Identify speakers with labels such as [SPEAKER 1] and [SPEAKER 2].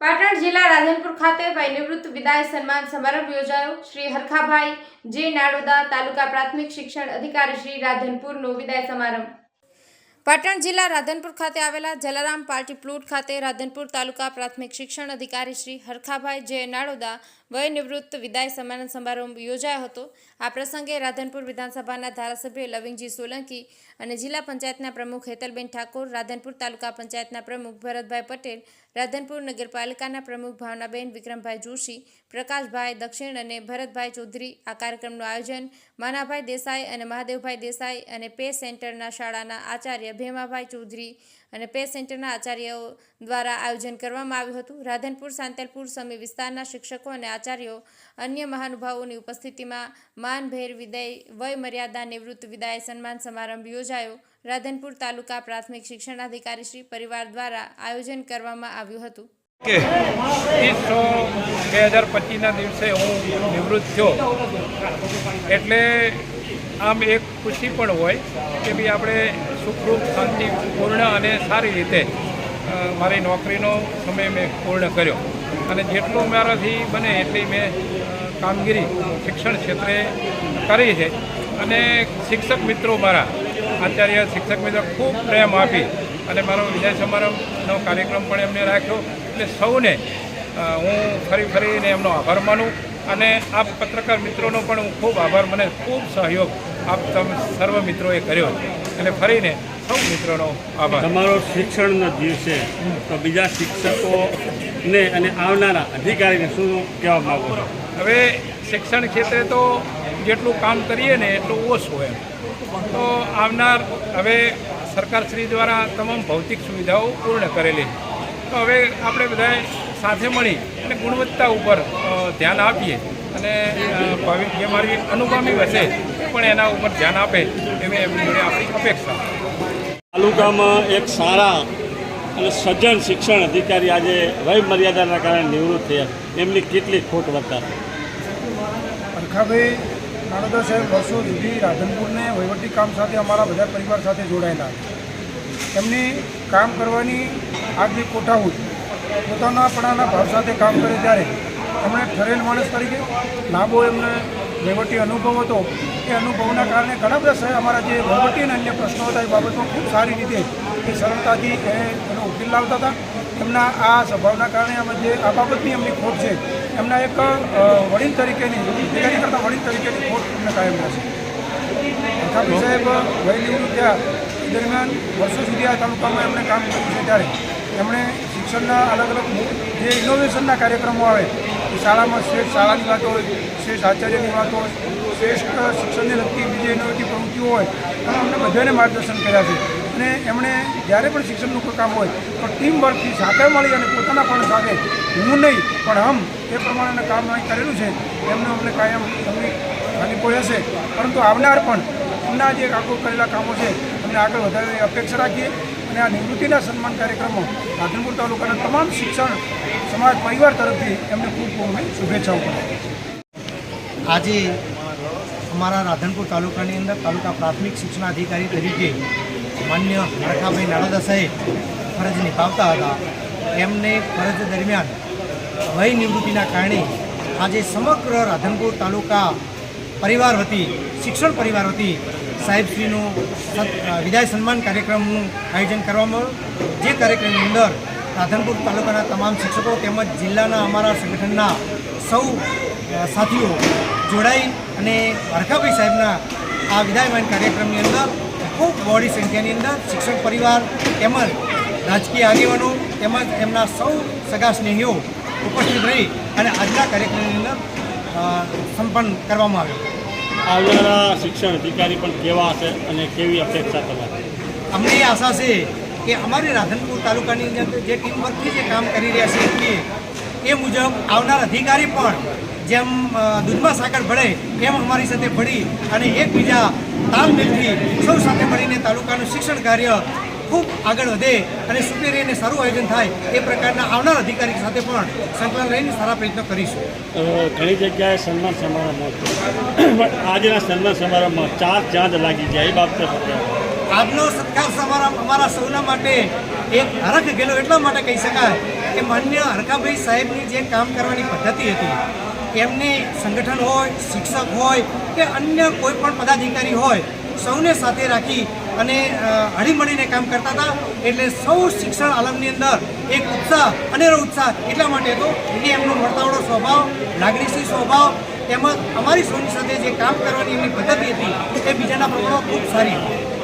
[SPEAKER 1] પાટણ જિલ્લા રાધનપુર ખાતે ભાઈ નિવૃત્ત વિદાય સન્માન સમારંભ યોજાયો. શ્રી હરખાભાઈ, જે નાડોદા તાલુકા પ્રાથમિક શિક્ષણ અધિકારી શ્રી રાધનપુરનો વિદાય સમારંભ. પાટણ જિલ્લા રાધનપુર ખાતે આવેલા જલારામ પાર્ટી પ્લોટ ખાતે રાધનપુર તાલુકા પ્રાથમિક શિક્ષણ અધિકારી શ્રી હરખાભાઈ, જે નાડોદા વય નિવૃત્ત વિદાય સન્માન સમારંભ યોજાયો હતો. આ પ્રસંગે રાધનપુર વિધાનસભાના ધારાસભ્ય લવિંગજી સોલંકી અને જિલ્લા પંચાયતના પ્રમુખ હેતલબેન ઠાકોર, રાધનપુર તાલુકા પંચાયતના પ્રમુખ ભરતભાઈ પટેલ, રાધનપુર નગરપાલિકાના પ્રમુખ ભાવનાબેન, વિક્રમભાઈ જોશી, પ્રકાશભાઈ દક્ષિણ અને ભરતભાઈ ચૌધરી આ કાર્યક્રમનું આયોજન માનાભાઈ દેસાઈ અને મહાદેવભાઈ દેસાઈ અને પે સેન્ટરના શાળાના આચાર્ય ભેમાભાઈ ચૌધરી અને પે સેન્ટરના આચાર્યો દ્વારા આયોજન કરવામાં આવ્યું હતું. રાધનપુર, સાંતલપુર સમી વિસ્તારના શિક્ષકો અને આચાર્યો, અન્ય મહાનુભાવોની ઉપસ્થિતિમાં માનભેર વિદાય, વય, મર્યાદા, નિવૃત્ત, વિદાય, સન્માન સમારંભ યોજાયો. રાધનપુર તાલુકા પ્રાથમિક શિક્ષણાધિકારી શ્રી પરિવાર દ્વારા આયોજન કરવામાં આવ્યું હતું.
[SPEAKER 2] કે ત્રીસ છ બે હજાર પચીસના દિવસે હું નિવૃત્ત થયો. એટલે આમ એક ખુશી પણ હોય કે ભાઈ આપણે સુખરૂપ શાંતિપૂર્ણ અને સારી રીતે મારી નોકરીનો સમય મેં પૂર્ણ કર્યો. અને જેટલું મારાથી બને એટલી મેં કામગીરી શિક્ષણ ક્ષેત્રે કરી છે. અને શિક્ષક મિત્રો મારા આચાર્ય શિક્ષક મિત્રો ખૂબ પ્રેમ આપી અને મારો વિજય સમારંભનો કાર્યક્રમ પણ એમને રાખ્યો. એટલે સૌને હું ફરી ફરીને એમનો આભાર માનું. અને આ પત્રકાર મિત્રોનો પણ હું ખૂબ આભાર મને ખૂબ સહયોગ આપ તમે સર્વ મિત્રોએ કર્યો અને ફરીને સૌ મિત્રોનો આભાર.
[SPEAKER 3] તમારો શિક્ષણનો દિવસે તો બીજા શિક્ષકોને અને આવનારા અધિકારીને શું કહેવા માગો છો?
[SPEAKER 2] હવે શિક્ષણ ક્ષેત્રે તો જેટલું કામ કરીએ ને એટલું ઓછું એમ. તો આવનાર હવે સરકારશ્રી દ્વારા તમામ ભૌતિક સુવિધાઓ પૂર્ણ કરેલી તો હવે આપણે બધાએ સાથે મળી અને ગુણવત્તા ઉપર ધ્યાન આપીએ અને અ, જે મારી અનુગામી હશે એ પણ એના ઉપર ધ્યાન આપે એવી એમની જોડે આપણી અપેક્ષા.
[SPEAKER 3] તાલુકામાં એક સારા અને સજ્જન શિક્ષણ અધિકારી આજે વય મર્યાદાના કારણે નિવૃત્ત થયા. એમની કેટલી ખોટ વર્તા?
[SPEAKER 4] અરખાભાઈ નાણોદા સાહેબ વર્ષો સુધી રાધનપુરને વહીવટી કામ સાથે અમારા બધા પરિવાર સાથે જોડાયેલા. એમની કામ કરવાની આગની કોઠાહૂત પોતાનાપણાના ભાવ સાથે કામ કરે ત્યારે એમણે ઠરેલ માણસ તરીકે લાંબો એમને વહીવટી અનુભવ હતો. એ અનુભવના કારણે ઘણા બધા અમારા જે વહીવટી અને અન્ય પ્રશ્નો હતા એ બાબતમાં ખૂબ સારી રીતે એ સરળતાથી એનો ઉકેલ લાવતા હતા. એમના આ સ્વભાવના કારણે અમે જે, આ બાબતની એમની ખોટ છે, એમના એક વડીલ તરીકેની તૈયારી કરતાં વડીલ તરીકેની ખોટ એમને કાયમ રહેશે. અખાબી સાહેબ વય નિવૃત્ત થયા દરમિયાન વર્ષો સુધી આ તાલુકામાં એમણે કામ કર્યું છે ત્યારે. એમણે શિક્ષણના અલગ અલગ જે ઇનોવેશનના કાર્યક્રમો આવે, એ શાળામાં શ્રેષ્ઠ શાળાની વાત હોય, શ્રેષ્ઠ આચાર્યની વાત હોય, શ્રેષ્ઠ શિક્ષણને લગતી બીજી ઇનોવેટિવ પ્રવૃત્તિઓ હોય એમાં અમને બધાને માર્ગદર્શન કર્યા છે. અને એમણે જ્યારે પણ શિક્ષણનું કોઈ કામ હોય, તો ટીમ વર્કથી સાથે મળી અને પોતાના પણ સાથે, હું નહીં, પણ હમ, એ પ્રમાણેના કામ અહીં કરેલું છે, એમને અમને કાયમ એમની ખાલી કોઈ હશે. પરંતુ આવનાર પણ એમના જે આગળ કરેલા કામો છે, એમને આગળ વધારવાની અપેક્ષા રાખીએ. અને આ નિવૃત્તિના સન્માન કાર્યક્રમો રાધનપુર તાલુકાના તમામ શિક્ષણ સમાજ પરિવાર તરફથી એમને ખૂબ ખૂબ અમે શુભેચ્છાઓ
[SPEAKER 5] આજે અમારા રાધનપુર તાલુકાની અંદર તાલુકા પ્રાથમિક શિક્ષણાધિકારી તરીકે માન્ય હરખાભાઈ નાડોદા સાહેબ ફરજ નિભાવતા હતા. એમને ફરજ દરમિયાન વય નિવૃત્તિના કારણે આજે સમગ્ર રાધનપુર તાલુકા પરિવાર વતી, શિક્ષણ પરિવાર વતી સાહેબશ્રીનું વિદાય સન્માન કાર્યક્રમનું આયોજન કરવામાં આવ્યું. જે કાર્યક્રમની અંદર રાધનપુર તાલુકાના તમામ શિક્ષકો તેમજ જિલ્લાના અમારા સંગઠનના સૌ સાથીઓ જોડાઈ અને હરખાભાઈ સાહેબના આ વિદાયમાન કાર્યક્રમની અંદર ખૂબ બોડી સંખ્યાની અંદર શિક્ષક પરિવાર તેમજ રાજકીય આગેવાનો તેમજ એમના સૌ સગા સ્નેહીઓ ઉપસ્થિત રહી અને આજના કાર્યક્રમની અંદર સંપન્ન કરવામાં આવ્યો
[SPEAKER 3] આવનારા શિક્ષણ અધિકારી પણ કેવા હશે અને કેવી અપેક્ષા તમારી?
[SPEAKER 5] અમને આશા છે કે અમારી રાધનપુર તાલુકાની અંદર જે ટીમ વર્કથી જે કામ કરી રહ્યા છે એ મુજબ આવનાર અધિકારી પણ જેમ દૂધમાં સાકર ભળે એમ અમારી સાથે ભળી અને એકબીજા તાલમેલથી સૌ સાથે મળીને તાલુકાનું શિક્ષણ કાર્ય ખૂબ આગળ વધે અને સુપેરી અને સારું આયોજન થાય એ પ્રકારના આવનાર અધિકારી સાથે પણ સંકલન રહીને સારા પ્રયત્નો કરીશું.
[SPEAKER 3] ઘણી જગ્યાએ સન્માન સમારંભ પણ આજના સન્માન સમારંભમાં ચાર ચાંદ લાગી જાય એ બાબતે
[SPEAKER 5] આજનો સત્કાર સમારંભ અમારા સૌના માટે એક હરખ ગયેલો એટલા માટે કહી શકાય કે કે માન્ય હરખાભાઈ સાહેબની જે કામ કરવાની પદ્ધતિ હતી એમને સંગઠન હોય શિક્ષક હોય કે અન્ય કોઈ પણ પદાધિકારી હોય સૌને સાથે રાખી અને હળીમળીને કામ કરતા હતા. એટલે સૌ શિક્ષણ આલમની અંદર એક ઉત્સાહ, અનેરો ઉત્સાહ એટલા માટે હતો કે એમનો વર્તાવડો સ્વભાવ, લાગણીશીલ સ્વભાવ તેમજ અમારી સૌની સાથે જે કામ કરવાની એમની પદ્ધતિ હતી, એ બીજાના પ્રમાણમાં ખૂબ સારી હતી.